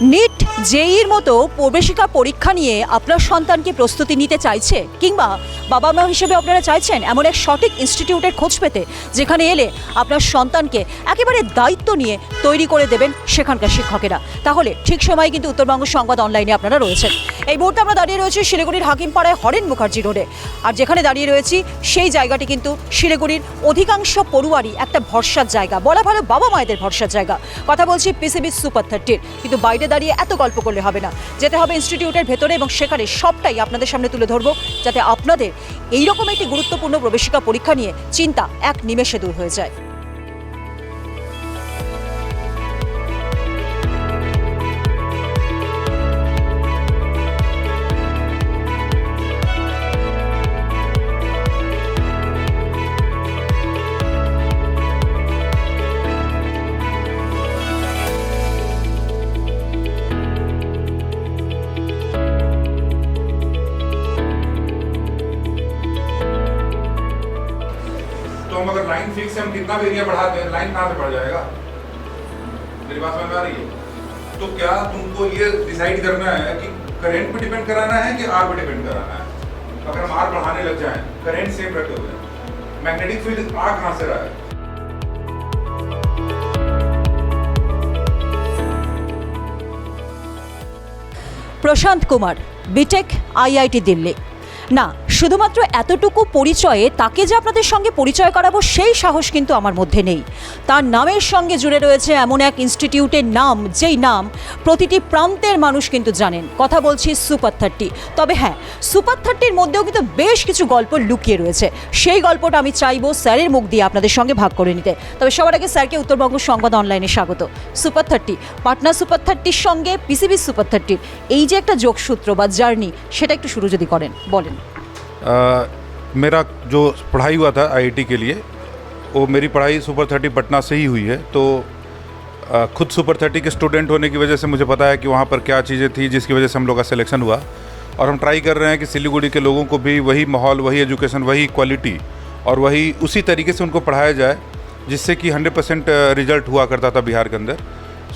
NEET জেইর মতো প্রবেশিকা পরীক্ষা নিয়ে আপনার সন্তানকে প্রস্তুতি নিতে চাইছে, কিংবা বাবা মা হিসেবে আপনারা চাইছেন এমন এক সঠিক ইনস্টিটিউটের খোঁজ পেতে, যেখানে এলে আপনার সন্তানকে একেবারে দায়িত্ব নিয়ে তৈরি করে দেবেন সেখানকার শিক্ষকেরা। তাহলে ঠিক সময় কিন্তু উত্তরবঙ্গ সংবাদ অনলাইনে আপনারা রয়েছেন। এই মুহূর্তে আমরা দাঁড়িয়ে রয়েছি শিলিগুড়ির হাকিমপাড়ায় হরেন মুখার্জি রোডে। আর যেখানে দাঁড়িয়ে রয়েছি, সেই জায়গাটি কিন্তু শিলিগুড়ির অধিকাংশ পড়ুয়ারই একটা ভরসার জায়গা। বলা ভালো বাবা মায়েদের ভরসার জায়গা। কথা বলছি পিসিবি সুপার থার্টির। কিন্তু বাইরে দাঁড়িয়ে এত গল্প করলে হবে না। যেতে হবে ইনস্টিটিউটের ভেতরে এবং সেখানে সবটাই আপনাদের সামনে তুলে ধরবো, যাতে আপনাদের এইরকম একটি গুরুত্বপূর্ণ প্রবেশিকা পরীক্ষা নিয়ে চিন্তা এক নিমেষে দূর হয়ে যায়। अगर लाइन फिक्स है हम कितना भी एरिया बढ़ाते हैं लाइन कहाँ से बढ़ जाएगा मेरी बात समझ में आ रही है तो क्या तुमको ये डिसाइड करना है कि करंट पे डिपेंड कराना है कि आर पे डिपेंड कराना है अगर हम आर बढ़ाने लग जाएं करंट सेम रखे हुए मैग्नेटिक फील्ड आ कहाँ से रहा है প্রশান্ত কুমার বিটেক আইআইটি দিল্লি না শুধুমাত্র এতটুকু পরিচয়ে তাকে যে আপনাদের সঙ্গে পরিচয় করাবো, সেই সাহস কিন্তু আমার মধ্যে নেই। তার নামের সঙ্গে জুড়ে রয়েছে এমন এক ইনস্টিটিউটের নাম, যেই নাম প্রতিটি প্রান্তের মানুষ কিন্তু জানেন। কথা বলছি সুপার থার্টি। তবে হ্যাঁ সুপার থার্টির মধ্যেও কিন্তু বেশ কিছু গল্প লুকিয়ে রয়েছে। সেই গল্পটা আমি চাইব স্যারের মুখ দিয়ে আপনাদের সঙ্গে ভাগ করে নিতে। তবে সবার আগে স্যারকে উত্তরবঙ্গ সংবাদ অনলাইনে স্বাগত। সুপার থার্টি, পাটনা সুপার থার্টির সঙ্গে পিসিবি সুপার থার্টির। এই যে একটা যোগসূত্র বা জার্নি, সেটা একটু শুরু যদি করেন, বলেন। मेरा जो पढ़ाई हुआ था आईआईटी के लिए वो मेरी पढ़ाई सुपर थर्टी पटना से ही हुई है तो अ, खुद सुपर थर्टी के स्टूडेंट होने की वजह से मुझे पता है कि वहाँ पर क्या चीज़ें थी जिसकी वजह से हम लोग का सिलेक्शन हुआ। और हम ट्राई कर रहे हैं कि सिलीगुड़ी के लोगों को भी वही माहौल वही एजुकेशन वही क्वालिटी और वही उसी तरीके से उनको पढ़ाया जाए जिससे कि हंड्रेड परसेंट रिज़ल्ट हुआ करता था बिहार के अंदर।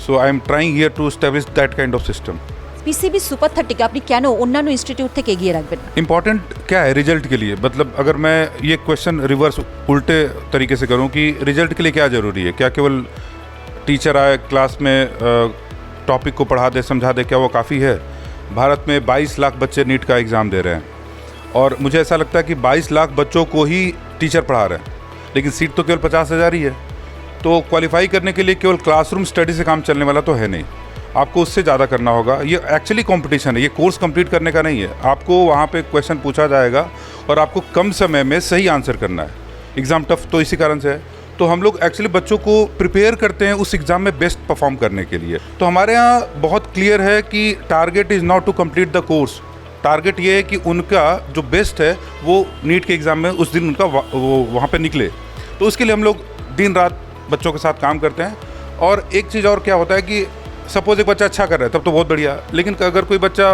So I am trying here to establish that kind of system. PCB super থার্টিকে আপনি কেন অন্যান্য ইনস্টিটিউট থেকে এগিয়ে রাখবেন না इम्पॉर्टेंट क्या है रिजल्ट के लिए मतलब अगर मैं ये क्वेश्चन रिवर्स उल्टे तरीके से करूं कि रिजल्ट के लिए क्या ज़रूरी है क्या केवल टीचर आए क्लास में टॉपिक को पढ़ा दे समझा दे क्या वो काफ़ी है भारत में 22 लाख बच्चे नीट का एग्ज़ाम दे रहे हैं और मुझे ऐसा लगता है कि 22 लाख बच्चों को ही टीचर पढ़ा रहे हैं लेकिन सीट तो केवल पचास हज़ार ही है तो क्वालिफाई करने के लिए केवल क्लासरूम स्टडी से काम चलने वाला तो है नहीं आपको उससे ज़्यादा करना होगा। ये एक्चुअली कंपटीशन है, ये कोर्स कंप्लीट करने का नहीं है। आपको वहाँ पे क्वेश्चन पूछा जाएगा और आपको कम समय में सही आंसर करना है। एग्ज़ाम टफ तो इसी कारण से है। तो हम लोग एक्चुअली बच्चों को प्रिपेयर करते हैं उस एग्ज़ाम में बेस्ट परफॉर्म करने के लिए। तो हमारे यहाँ बहुत क्लियर है कि target is not to complete the course target ये है कि उनका जो बेस्ट है, वो नीट के एग्ज़ाम में उस दिन उनका वा- वहाँ पर निकले। तो उसके लिए हम लोग दिन रात बच्चों के साथ काम करते हैं। और एक चीज़ और क्या होता है कि सपोज़ एक बच्चा अच्छा कर रहा है तब तो बहुत बढ़िया। लेकिन अगर कोई बच्चा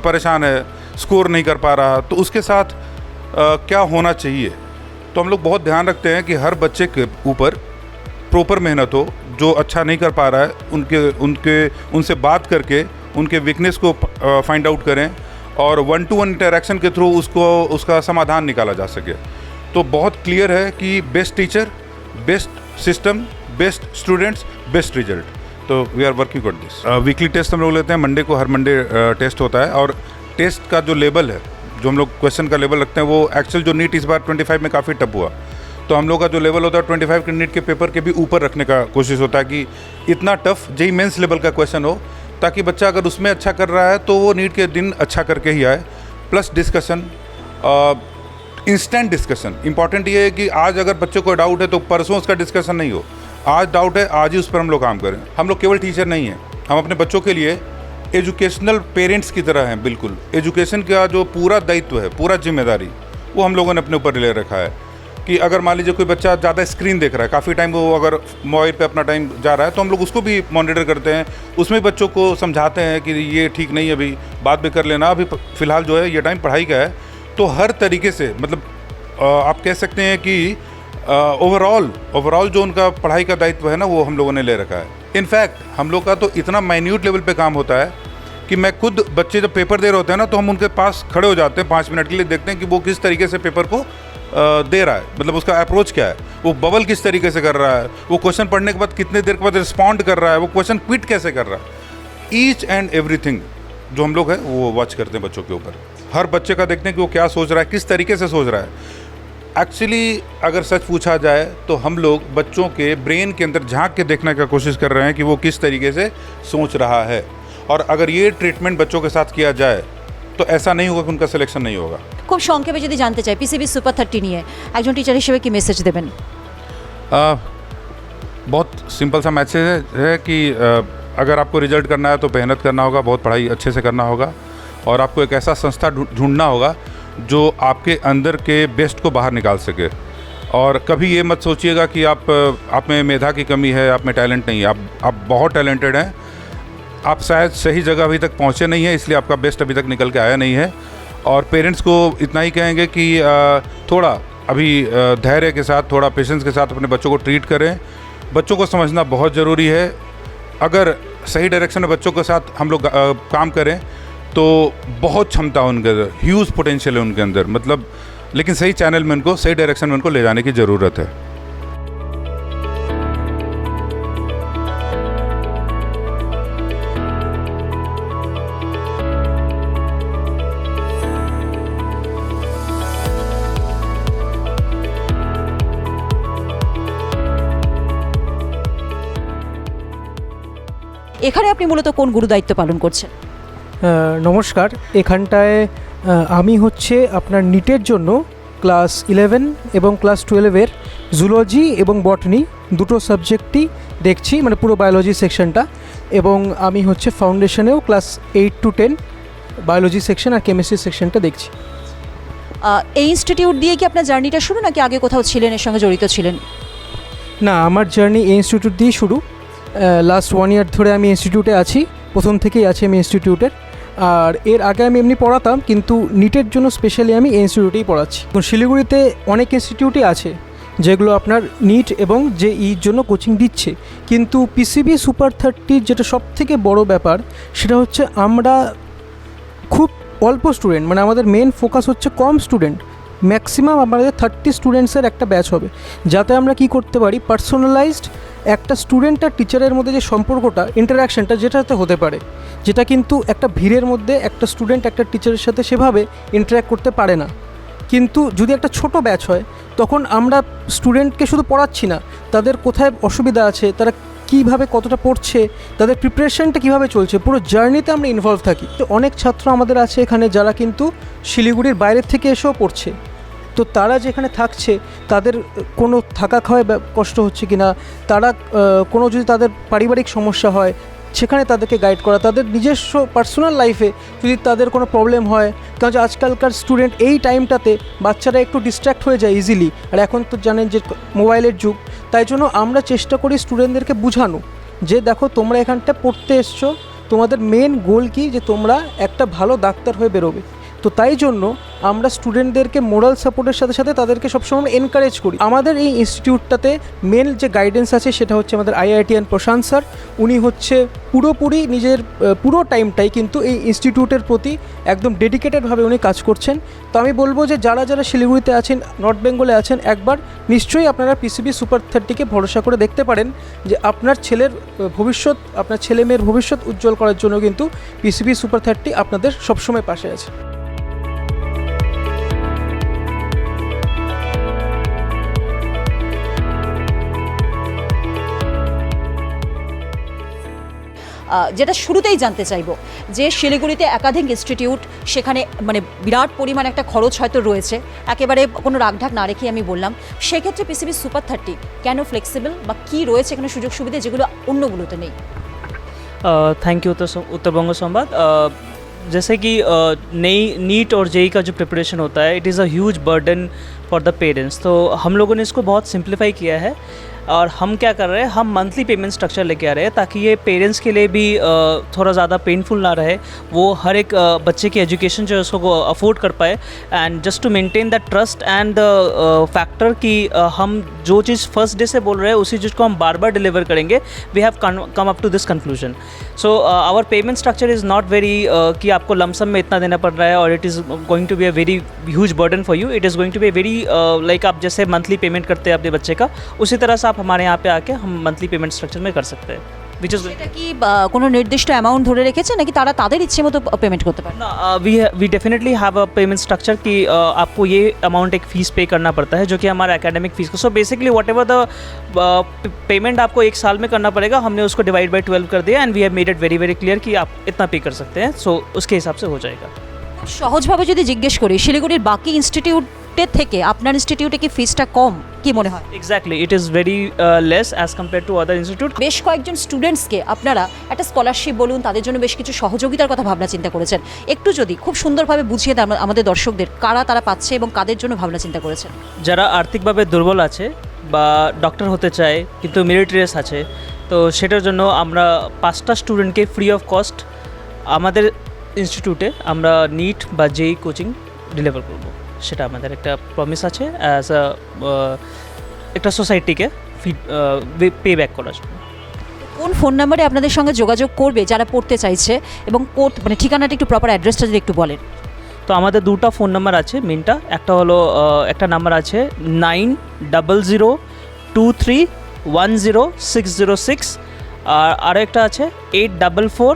परेशान है स्कोर नहीं कर पा रहा तो उसके साथ अ, क्या होना चाहिए? तो हम लोग बहुत ध्यान रखते हैं कि हर बच्चे के ऊपर प्रॉपर मेहनत हो जो अच्छा नहीं कर पा रहा है उनके उनके उनसे बात करके उनके वीकनेस को फाइंड आउट करें और वन टू वन इंटरेक्शन के थ्रू उसको उसका समाधान निकाला जा सके। तो बहुत क्लियर है कि best teacher best system best students best result तो we are working on this weekly test हम लोग लेते हैं मंडे को हर मंडे टेस्ट होता है और टेस्ट का जो लेवल है, जो हम लोग क्वेश्चन का लेवल रखते हैं, वो एक्चुअल जो नीट इस बार 25 में काफ़ी टप हुआ। तो हम लोग का जो लेवल होता है 25 के नीट के पेपर के भी ऊपर रखने का कोशिश होता है कि इतना टफ जेई मेंस लेवल का क्वेश्चन हो, ताकि बच्चा अगर उसमें अच्छा कर रहा है तो वो नीट के दिन अच्छा करके ही आए। Plus discussion instant discussion important ये है कि आज अगर बच्चों को डाउट है तो परसों उसका डिस्कशन नहीं हो। आज डाउट है, आज ही उस पर हम लोग काम करें। हम लोग केवल टीचर नहीं हैं। हम अपने बच्चों के लिए एजुकेशनल पेरेंट्स की तरह हैं, बिल्कुल। एजुकेशन का जो पूरा दायित्व है, पूरा ज़िम्मेदारी, वो हम लोगों ने अपने ऊपर ले रखा है। कि अगर मान लीजिए कोई बच्चा ज़्यादा स्क्रीन देख रहा है, काफ़ी टाइम वो अगर मोबाइल पे अपना टाइम जा रहा है तो हम लोग उसको भी मॉनिटर करते हैं। उसमें भी बच्चों को समझाते हैं कि ये ठीक नहीं है अभी, बाद में कर लेना। अभी फ़िलहाल जो है, ये टाइम पढ़ाई का है। तो हर तरीके से मतलब आप कह सकते हैं कि ओवरऑल ओवरऑल जो उनका पढ़ाई का दायित्व है ना, वो हम लोगों ने ले रखा है। इनफैक्ट हम लोग का तो इतना माइन्यूट लेवल पे काम होता है कि मैं खुद बच्चे जब पेपर दे रहे होते हैं ना तो हम उनके पास खड़े हो जाते हैं पाँच मिनट के लिए, देखते हैं कि वो किस तरीके से पेपर को दे रहा है। मतलब उसका अप्रोच क्या है? वो बबल किस तरीके से कर रहा है? वो क्वेश्चन पढ़ने के बाद कितने देर के बाद रिस्पॉन्ड कर रहा है? वो क्वेश्चन क्विट कैसे कर रहा है? ईच एंड एवरीथिंग जो हम लोग हैं, वो वॉच करते हैं बच्चों के ऊपर। हर बच्चे का देखते हैं कि वो क्या सोच रहा है, किस तरीके से सोच रहा है। एक्चुअली अगर सच पूछा जाए तो हम लोग बच्चों के ब्रेन के अंदर झांक के देखने का कोशिश कर रहे हैं कि वो किस तरीके से सोच रहा है और अगर ये ट्रीटमेंट बच्चों के साथ किया जाए तो ऐसा नहीं होगा कि उनका सिलेक्शन नहीं होगा খুব সংক্ষেপে যদি জানতে চাই পিসিবি সুপার থার্টি নিয়ে একজন টিচার হিসেবে কি মেসেজ দেবেন आ, बहुत सिंपल सा मैसेज है, है कि आ, अगर आपको रिजल्ट करना है तो मेहनत करना होगा बहुत पढ़ाई अच्छे से करना होगा और आपको एक ऐसा संस्था ढूं- ढूंढना होगा जो आपके अंदर के बेस्ट को बाहर निकाल सके। और कभी ये मत सोचिएगा कि आप आप में मेधा की कमी है, आप में टैलेंट नहीं है। आप आप बहुत टैलेंटेड हैं। आप शायद सही जगह अभी तक पहुँचे नहीं हैं, इसलिए आपका बेस्ट अभी तक निकल के आया नहीं है। और पेरेंट्स को इतना ही कहेंगे कि थोड़ा अभी धैर्य के साथ, थोड़ा पेशेंस के साथ अपने बच्चों को ट्रीट करें। बच्चों को समझना बहुत ज़रूरी है। अगर सही डायरेक्शन में बच्चों के साथ हम लोग काम करें तो बहुत क्षमता है उनके अंदर ह्यूज पोटेंशियल है उनके अंदर मतलब लेकिन सही चैनल में उनको सही डायरेक्शन में उनको ले जाने की ज़रूरत है এখানে আপনি মূলত কোন গুরু দায়িত্ব পালন করছেন আহ, নমস্কার। এখানটায় আমি হচ্ছে আপনার নিটের জন্য ক্লাস ইলেভেন এবং ক্লাস টুয়েলভের জুলজি এবং বটনি দুটো সাবজেক্টই দেখছি মানে পুরো বায়োলজি সেকশনটা। এবং আমি হচ্ছে ফাউন্ডেশনেও class eight to ten biology section R chemistry সেকশনটা দেখছি। এই ইনস্টিটিউট দিয়ে কি আপনার জার্নিটা শুরু নাকি আগে কোথাও ছিলেন এর সঙ্গে জড়িত ছিলেন? না আমার জার্নি এই ইনস্টিটিউট দিয়েই শুরু। লাস্ট ওয়ান ইয়ার ধরে আমি ইনস্টিটিউটে আছি প্রথম থেকেই আছি আমি ইনস্টিটিউটের। আর এর আগে আমি এমনি পড়াতাম, কিন্তু নিটের জন্য স্পেশালি আমি এই ইনস্টিটিউটেই পড়াচ্ছি শিলিগুড়িতে অনেক ইনস্টিটিউটই আছে, যেগুলো আপনার নিট এবং যে ইর জন্য কোচিং দিচ্ছে। কিন্তু পিসিবি সুপার থার্টির যেটা সব থেকে বড় ব্যাপার, সেটা হচ্ছে আমরা খুব অল্প স্টুডেন্ট মানে আমাদের মেন ফোকাস হচ্ছে কম স্টুডেন্ট ম্যাক্সিমাম আমাদের থার্টি স্টুডেন্টসের একটা ব্যাচ হবে। যাতে আমরা কি করতে পারি পার্সোনালাইজড একটা স্টুডেন্ট আর টিচারের মধ্যে যে সম্পর্কটা ইন্টারাকশনটা যেটাতে হতে পারে, যেটা কিন্তু একটা ভিড়ের মধ্যে একটা স্টুডেন্ট একটা টিচারের সাথে সেভাবে ইন্টারাক্ট করতে পারে না। কিন্তু যদি একটা ছোট ব্যাচ হয়, তখন আমরা স্টুডেন্টকে শুধু পড়াচ্ছি না, তাদের কোথায় অসুবিধা আছে, তারা কীভাবে কতটা পড়ছে, তাদের প্রিপারেশনটা কীভাবে চলছে, পুরো জার্নিতে আমরা ইনভলভ থাকি। তো অনেক ছাত্র আমাদের আছে এখানে যারা কিন্তু শিলিগুড়ির বাইরের থেকে এসেও পড়ছে। তো তারা যেখানে থাকছে, তাদের কোনো থাকা খাওয়ায় কষ্ট হচ্ছে কি না তারা কোনো যদি তাদের পারিবারিক সমস্যা হয়, সেখানে তাদেরকে গাইড করা, তাদের নিজস্ব পার্সোনাল লাইফে যদি তাদের কোনো প্রবলেম হয়, কারণ আজকালকার স্টুডেন্ট এই টাইমটাতে বাচ্চারা একটু ডিস্ট্র্যাক্ট হয়ে যায় ইজিলি আর এখন তো জানেন যে মোবাইলের যুগ, তাই জন্য আমরা চেষ্টা করি স্টুডেন্টদেরকে বোঝানো, যে দেখো তোমরা এখানটা পড়তে এসছো, তোমাদের মেন গোল কি? যে তোমরা একটা ভালো ডাক্তার হয়ে বেরোবে। তো তাই জন্য আমরা স্টুডেন্টদেরকে মোরাল সাপোর্টের সাথে সাথে তাদেরকে সবসময় এনকারেজ করি। আমাদের এই ইনস্টিটিউটটাতে মেন যে গাইডেন্স আছে সেটা হচ্ছে আমাদের আইআইটিএন প্রশান্ত স্যার উনি হচ্ছে পুরোপুরি নিজের পুরো টাইমটাই কিন্তু এই ইনস্টিটিউটের প্রতি একদম ডেডিকেটেডভাবে উনি কাজ করছেন। তো আমি বলব যে যারা যারা শিলিগুড়িতে আছেন নর্থ বেঙ্গলে আছেন, একবার নিশ্চয়ই আপনারা পিসিবি সুপার থার্টিকে ভরসা করে দেখতে পারেন যে আপনার ছেলের ভবিষ্যৎ, আপনার ছেলে মেয়ের ভবিষ্যৎ উজ্জ্বল করার জন্য কিন্তু পিসিবি সুপার থার্টি আপনাদের সবসময় পাশে আছে। যেটা শুরুতেই জানতে চাইবো যে শিলিগুড়িতে একাধিক ইনস্টিটিউট সেখানে মানে বিরাট পরিমাণ একটা খরচ হয়তো রয়েছে একেবারে কোনো রাগঢাক না রেখেই আমি বললাম সেক্ষেত্রে পিসিবি সুপার থার্টি কেন ফ্লেক্সিবল বা কী রয়েছে এখানে সুযোগ সুবিধা যেগুলো অন্যগুলোতে নেই थैंक यू उत्तर उत्तर बंग संवाद Uh, जैसे कि uh, नई नीट और जेई का जो प्रिपरेशन होता है it is a huge burden for the parents तो हम लोगों ने इसको बहुत सिंप्लीफाई किया है और हम क्या कर रहे हैं, हम मंथली पेमेंट स्ट्रक्चर लेके आ रहे हैं ताकि ये पेरेंट्स के लिए भी थोड़ा ज़्यादा पेनफुल ना रहे। वो हर एक बच्चे की एजुकेशन जो है उसको अफोर्ड कर पाए। And just to maintain the trust and the factor कि हम जो चीज़ फ़र्स्ट डे से बोल रहे हैं, उसी चीज़ को हम बार बार डिलीवर करेंगे we have come up to this conclusion so our payment structure is not very कि आपको लमसम में इतना देना पड़ रहा है और it is going to be a very huge burden for you it is going to be very like आप जैसे मंथली पेमेंट करते हैं अपने बच्चे का, उसी तरह से आप हमारे यहाँ पे आके हम मंथली पेमेंट स्ट्रक्चर में कर सकते हैं विच इज़ এটা কি বা, কোনো নির্দিষ্ট অ্যামাউন্ট ধরে রেখেছে নাকি তারা তাদের ইচ্ছে মতো পেমেন্ট করতে পারে ना we we definitely have a payment structure कि uh, आपको ये अमाउंट एक फ़ीस पे करना पड़ता है जो कि हमारा एकेडमिक फ़ीस का so basically whatever the payment आपको एक साल में करना पड़ेगा हमने उसको डिवाइड बाई ट्वेल्व कर दिया and we have made it very very clear कि आप इतना पे कर सकते हैं सो उसके हिसाब से हो जाएगा সহজভাবে যদি জিজ্ঞেস করি শিলিগুড়ির বাকি ইনস্টিটিউটের থেকে আপনার ইনস্টিটিউটে কি ফিসটা কম কি মনে হয়? Exactly it is very less as compare to other institute বেশ কয়েকজন স্টুডেন্টসকে আপনারা একটা স্কলারশিপ বলুন তাদের জন্য বেশ কিছু সহযোগিতার কথা ভাবনা চিন্তা করেছেন। একটু যদি খুব সুন্দরভাবে বুঝিয়ে দেন আমাদের দর্শকদের কারা তারা পাচ্ছে এবং কাদের জন্য ভাবনা চিন্তা করেছেন। যারা আর্থিকভাবে দুর্বল আছে বা ডক্টর হতে চায় কিন্তু মেরিট আছে তো সেটার জন্য আমরা পাঁচটা স্টুডেন্টকে ফ্রি অফ কস্ট আমাদের ইনস্টিটিউটে আমরা নিট বা জেই কোচিং ডেলিভার করব। সেটা আমাদের একটা প্রমিস আছে অ্যাজ আ একটা সোসাইটিকে ফিড পে ব্যাক করার জন্য। কোন ফোন নাম্বারে আপনাদের সঙ্গে যোগাযোগ করবে যারা পড়তে চাইছে এবং কোর্ট মানে ঠিকানাটা একটু প্রপার অ্যাড্রেসটা যদি একটু বলেন। তো আমাদের দুটো ফোন নাম্বার আছে মেনটা একটা হলো একটা নাম্বার আছে nine double zero two three one zero six zero six আর আরও একটা আছে eight double four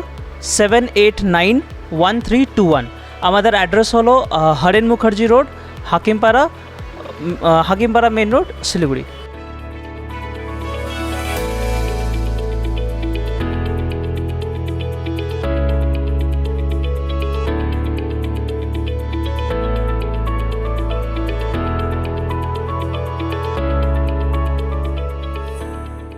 seven eight nine one three two one আমাদের অ্যাড্রেস হলো Horen Mukherjee Road হাকিমপাড়া উম, আহ, হাকিমপাড়া মেন রোড শিলিগুড়ি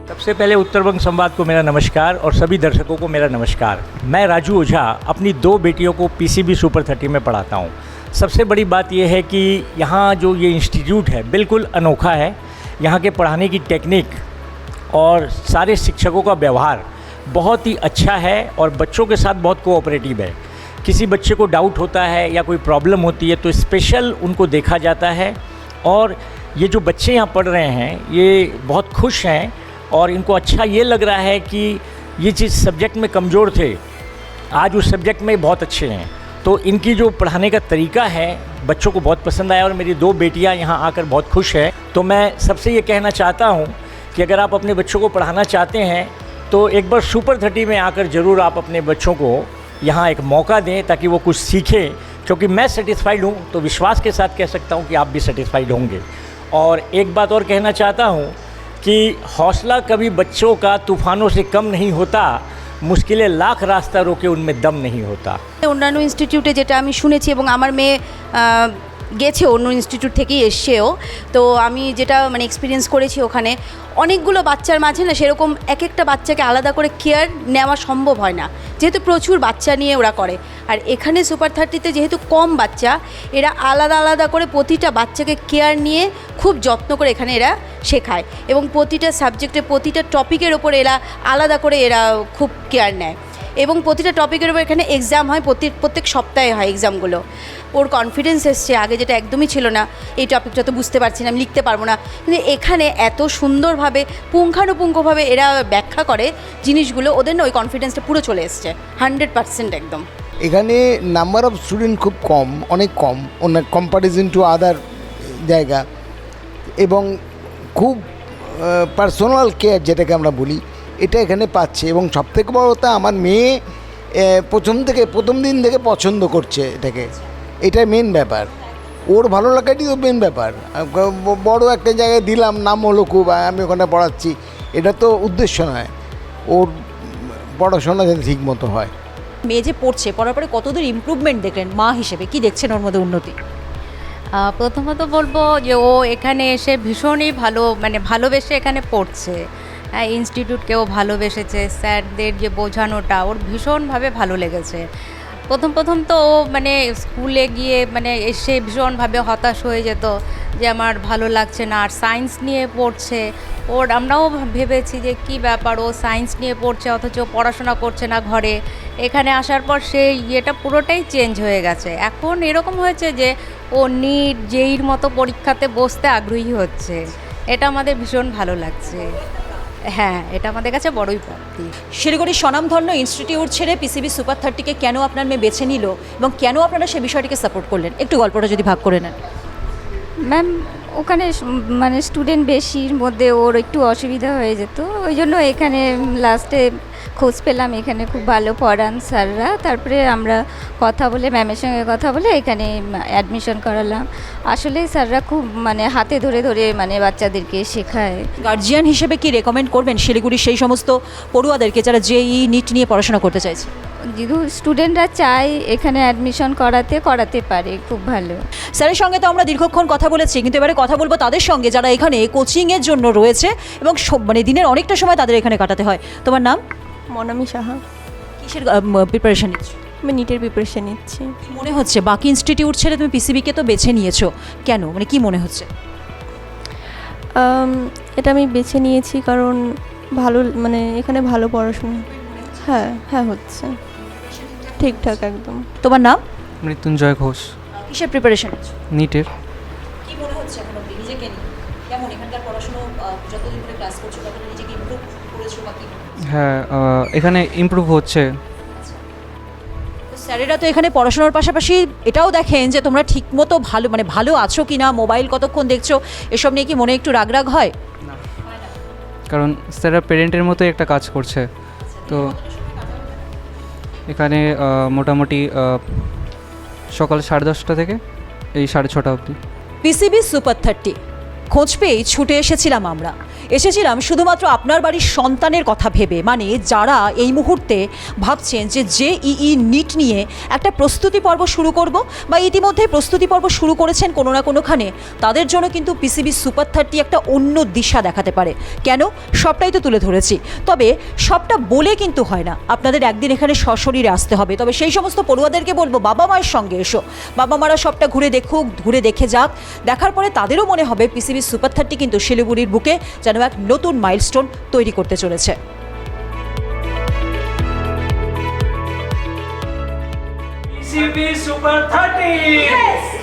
सबसे पहले उत्तर बंग संवाद को मेरा नमस्कार और सभी दर्शकों को मेरा नमस्कार मैं राजू ओझा अपनी दो बेटियों को पीसीबी सुपर थर्टी में पढ़ाता हूँ सबसे बड़ी बात यह है कि यहाँ जो ये इंस्टीट्यूट है, बिल्कुल अनोखा है। यहाँ के पढ़ाने की टेक्निक और सारे शिक्षकों का व्यवहार बहुत ही अच्छा है और बच्चों के साथ बहुत कोऑपरेटिव है। किसी बच्चे को डाउट होता है या कोई प्रॉब्लम होती है तो स्पेशल उनको देखा जाता है और ये जो बच्चे यहाँ पढ़ रहे हैं, ये बहुत खुश हैं और इनको अच्छा ये लग रहा है कि ये चीज़ सब्जेक्ट में कमज़ोर थे, आज उस सब्जेक्ट में बहुत अच्छे हैं। तो इनकी जो पढ़ाने का तरीका है, बच्चों को बहुत पसंद आया और मेरी दो बेटियाँ यहाँ आकर बहुत खुश हैं। तो मैं सबसे ये कहना चाहता हूँ कि अगर आप अपने बच्चों को पढ़ाना चाहते हैं तो एक बार सुपर थर्टी में आकर ज़रूर आप अपने बच्चों को यहाँ एक मौका दें ताकि वो कुछ सीखें। क्योंकि मैं सेटिस्फाइड हूँ तो विश्वास के साथ कह सकता हूँ कि आप भी सेटिस्फाइड होंगे। और एक बात और कहना चाहता हूँ कि हौसला कभी बच्चों का तूफानों से कम नहीं होता মুশকিলে লাখ রাস্তা রোকে উনমে দম নেই হতা। অন্যান্য ইনস্টিটিউটে যেটা আমি শুনেছি এবং আমার মেয়ে গেছে অন্য ইনস্টিটিউট থেকেই এসছেও তো আমি যেটা মানে এক্সপিরিয়েন্স করেছি ওখানে, অনেকগুলো বাচ্চার মাঝে না সেরকম এক একটা বাচ্চাকে আলাদা করে কেয়ার নেওয়া সম্ভব হয় না। যেহেতু প্রচুর বাচ্চা নিয়ে ওরা করে। আর এখানে সুপার থার্টিতে যেহেতু কম বাচ্চা, এরা আলাদা আলাদা করে প্রতিটা বাচ্চাকে কেয়ার নিয়ে খুব যত্ন করে এখানে এরা শেখায়। এবং প্রতিটা সাবজেক্টে প্রতিটা টপিকের ওপর এরা আলাদা করে এরা খুব কেয়ার নেয়। এবং প্রতিটা টপিকের উপর এখানে এক্সাম হয়, প্রতি, প্রত্যেক সপ্তাহে হয় এক্সামগুলো ওর কনফিডেন্স এসছে, আগে যেটা একদমই ছিল না, এই টপিকটা তো বুঝতে পারছি না, আমি লিখতে পারব না। কিন্তু এখানে এত সুন্দরভাবে, পুঙ্খানুপুঙ্খভাবে এরা ব্যাখ্যা করে জিনিসগুলো, ওদের না ওই কনফিডেন্সটা পুরো চলে এসছে হান্ড্রেড পার্সেন্ট একদম। এখানে নাম্বার অফ স্টুডেন্ট খুব কম, অনেক কম, অন্য কম্পারিজন টু আদার জায়গা। এবং খুব পার্সোনাল কেয়ার যেটাকে আমরা বলি, এটা এখানে পাচ্ছে। এবং সবথেকে বড় কথা, আমার মেয়ে প্রথম থেকে, প্রথম দিন থেকে পছন্দ করছে এটাকে। এটাই মেন ব্যাপার। ওর ভালো লাগাটাই তো মেন ব্যাপার। বড় একটা জায়গায় দিলাম নাম হলো খুব আমি ওখানে পড়াচ্ছি। এটা তো উদ্দেশ্য নয়। ওর পড়াশোনা যাতে ঠিক মতো হয়। মেয়ে যে পড়ছে পড়ার পরে কতদূর ইমপ্রুভমেন্ট দেখলেন মা হিসেবে? কি দেখছেন ওর মধ্যে উন্নতি? প্রথমত বলব যে ও এখানে এসে ভীষণই ভালো মানে ভালোবেসে এখানে পড়ছে। হ্যাঁ ইনস্টিটিউটকেও ভালোবেসেছে। স্যারদের যে বোঝানোটা ওর ভীষণভাবে ভালো লেগেছে। প্রথম প্রথম তো ও মানে স্কুলে গিয়ে মানে এসে ভীষণভাবে হতাশ হয়ে যেত যে আমার ভালো লাগছে না, আর সায়েন্স নিয়ে পড়ছে। ওর আমরাও ভেবেছি যে কি ব্যাপার, ও সায়েন্স নিয়ে পড়ছে, অথচ পড়াশোনা করছে না ঘরে। এখানে আসার পর সে ইয়েটা পুরোটাই চেঞ্জ হয়ে গেছে। এখন এরকম হয়েছে যে ও নিট জেইর মতো পরীক্ষাতে বসতে আগ্রহী হচ্ছে। এটা আমাদের ভীষণ ভালো লাগছে। হ্যাঁ এটা আমাদের কাছে বড়ই প্রাপ্তি শিলিগুড়ির স্বনামধন্য ইনস্টিটিউট ছেড়ে পিসিবি সুপার থার্টিকে কেন আপনার মেয়ে বেছে নিল এবং কেন আপনারা সেই বিষয়টিকে সাপোর্ট করলেন? একটু গল্পটা যদি ভাগ করে নেন। ম্যাম ওখানে মানে স্টুডেন্ট বেশির মধ্যে ওর একটু অসুবিধা হয়ে যেত। ওই জন্য এখানে লাস্টে খোঁজ পেলাম এখানে খুব ভালো পড়ান স্যাররা। তারপরে আমরা কথা বলে ম্যামের সঙ্গে কথা বলে এখানে অ্যাডমিশন করালাম। আসলে স্যাররা খুব মানে হাতে ধরে ধরে মানে বাচ্চাদেরকে শেখায়। গার্জিয়ান হিসেবে কি রেকমেন্ড করবেন শিলিগুড়ির সেই সমস্ত পড়ুয়াদেরকে যারা জেই নিট নিয়ে পড়াশোনা করতে চাইছে? যেহেতু স্টুডেন্টরা চায় এখানে অ্যাডমিশন করাতে করাতে পারে খুব ভালো। স্যারের সঙ্গে তো আমরা দীর্ঘক্ষণ কথা বলেছি কিন্তু এবারে কথা বলব তাদের সঙ্গে যারা এখানে কোচিংয়ের জন্য রয়েছে এবং সব- মানে দিনের অনেকটা সময় তাদের এখানে কাটাতে হয়। তোমার নাম? মনামি সাহা। কিসের প্রিপারেশন নিচ্ছ? আমি নিটের প্রিপারেশন নিচ্ছি। মনে হচ্ছে বাকি ইনস্টিটিউট ছেড়ে তুমি পিসিবিকে তো বেছে নিয়েছো? কেন? মানে কি মনে হচ্ছে? এটা আমি বেছে নিয়েছি কারণ ভালো মানে এখানে ভালো পড়াশোনা। হ্যাঁ হ্যাঁ হচ্ছে। ঠিকঠাক একদম। তোমার নাম? মৃত্যুঞ্জয় ঘোষ। কিসের প্রিপারেশন নিচ্ছ? নিটের হ্যাঁ এখানে ইমপ্রুভ হচ্ছে। স্যারেরা তো এখানে পড়াশোনার পাশাপাশি এটাও দেখেন যে তোমরা ঠিকমতো ভালো মানে ভালো আছো কি না মোবাইল কতক্ষণ দেখছ এসব নিয়ে কি মনে একটু রাগ রাগ হয়? কারণ স্যাররা পেরেন্টের মতোই একটা কাজ করছে। তো এখানে মোটামুটি সকাল সাড়ে দশটা থেকে এই সাড়ে ছটা অবধি। পিসিবি সুপার থার্টি খোঁজ পেয়েই ছুটে এসেছিলাম আমরা। এসেছিলাম শুধুমাত্র আপনার বাড়ির সন্তানের কথা ভেবে মানে যারা এই মুহূর্তে ভাবছেন যে যে ইই নিট নিয়ে একটা প্রস্তুতি পর্ব শুরু করব বা ইতিমধ্যে প্রস্তুতি পর্ব শুরু করেছেন কোনো না কোনোখানে, তাদের জন্য কিন্তু পিসিবি সুপার থার্টি একটা অন্য দিশা দেখাতে পারে। কেন? সবটাই তো তুলে ধরেছি। তবে সবটা বলে কিন্তু হয় না। আপনাদের একদিন এখানে সশরীরে আসতে হবে। তবে সেই সমস্ত পড়ুয়াদেরকে বলব, বাবা মায়ের সঙ্গে এসো। বাবা মারা সবটা ঘুরে দেখুক, ঘুরে দেখে যাক। দেখার পরে তাদেরও মনে হবে পিসিবি সুপার থার্টি কিন্তু শিলিগুড়ির বুকে যেন এক নতুন মাইলস্টোন তৈরি করতে চলেছে সুপার 30!